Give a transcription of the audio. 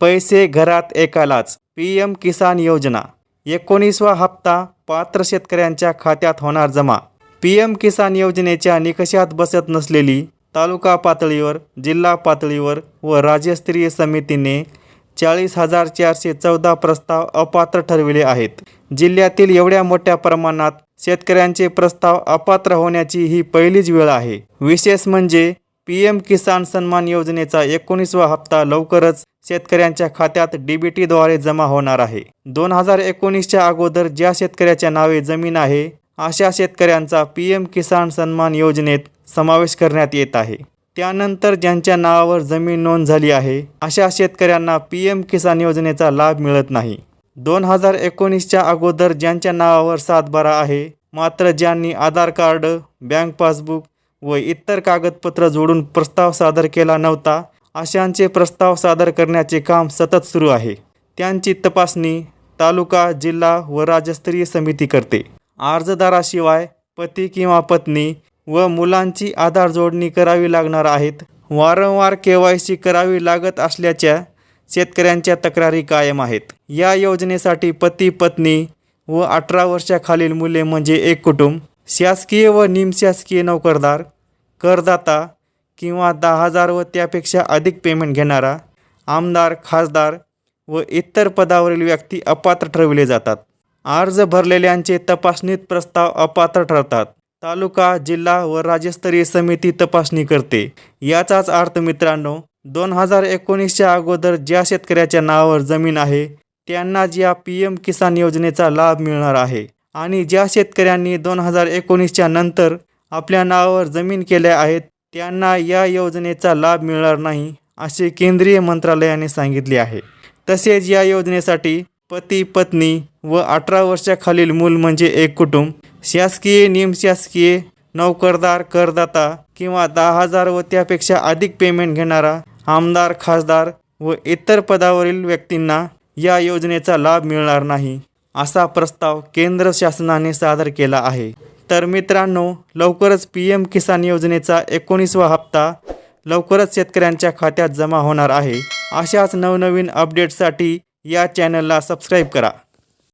पैसे घरात एकालाच. P M किसान योजना. एकोणीसवा हप्ता पात्र शेतकऱ्यांच्या खात्यात होणार जमा. पी एम किसान योजनेच्या निकषात बसत नसलेली तालुका पातळीवर जिल्हा पातळीवर व राज्यस्तरीय समितीने चाळीस हजार चारशे चौदा प्रस्ताव अपात्र ठरविले आहेत. जिल्ह्यातील एवढ्या मोठ्या प्रमाणात शेतकऱ्यांचे प्रस्ताव अपात्र होण्याची ही पहिलीच वेळ आहे. विशेष म्हणजे पी एम किसान सन्मान योजनेचा एकोणीसवा हप्ता लवकरच शेतकऱ्यांच्या खात्यात डीबीटीद्वारे जमा होणार आहे. दोन हजार एकोणीसच्या अगोदर ज्या शेतकऱ्याच्या नावे जमीन आहे अशा शेतकऱ्यांचा पी एम किसान सन्मान योजनेत समावेश करण्यात येत आहे. त्यानंतर ज्यांच्या नावावर जमीन नोंद झाली आहे अशा शेतकऱ्यांना पी एम किसान योजनेचा लाभ मिळत नाही. दोन हजार एकोणीसच्या अगोदर ज्यांच्या नावावर सातबारा आहे मात्र ज्यांनी आधार कार्ड बँक पासबुक व इतर कागदपत्र जोडून प्रस्ताव सादर केला नव्हता अशांचे प्रस्ताव सादर करण्याचे काम सतत सुरू आहे. त्यांची तपासणी तालुका जिल्हा व राज्यस्तरीय समिती करते. अर्जदाराशिवाय पती किंवा पत्नी व मुलांची आधार जोडणी करावी लागणार आहेत. वारंवार के वाय सी करावी लागत असल्याच्या शेतकऱ्यांच्या तक्रारी कायम आहेत. या योजनेसाठी पती पत्नी व अठरा वर्षाखालील मुले म्हणजे एक कुटुंब शासकीय व निमशासकीय नोकरदार करदाता किंवा दहा हजार व त्यापेक्षा अधिक पेमेंट घेणारा आमदार खासदार व इतर पदावरील व्यक्ती अपात्र ठरविले जातात. अर्ज भरलेल्यांचे तपासणीत प्रस्ताव अपात्र ठरतात. तालुका जिल्हा व राज्यस्तरीय समिती तपासणी करते. याचाच अर्थ मित्रांनो दोन हजार एकोणीसच्या अगोदर ज्या शेतकऱ्याच्या नावावर जमीन आहे त्यांनाच या पी एम किसान योजनेचा लाभ मिळणार आहे आणि ज्या शेतकऱ्यांनी दोन हजार एकोणीसच्या नंतर आपल्या नावावर जमीन केल्या आहेत त्यांना या योजनेचा लाभ मिळणार नाही असे केंद्रीय मंत्रालयाने सांगितले आहे. तसेच या योजनेसाठी पती पत्नी व अठरा वर्षाखालील मूल म्हणजे एक कुटुंब शासकीय निमशासकीय नोकरदार करदाता किंवा दहा हजार व त्यापेक्षा अधिक पेमेंट घेणारा आमदार खासदार व इतर पदावरील व्यक्तींना या योजनेचा लाभ मिळणार नाही असा प्रस्ताव केंद्र शासनाने सादर केला आहे. तर मित्रांनो लवकरच पी एम किसान योजनेचा एकोणीसवा हप्ता लवकरच शेतकऱ्यांच्या खात्यात जमा होणार आहे. अशाच नवनवीन अपडेटसाठी या चॅनलला सबस्क्राईब करा.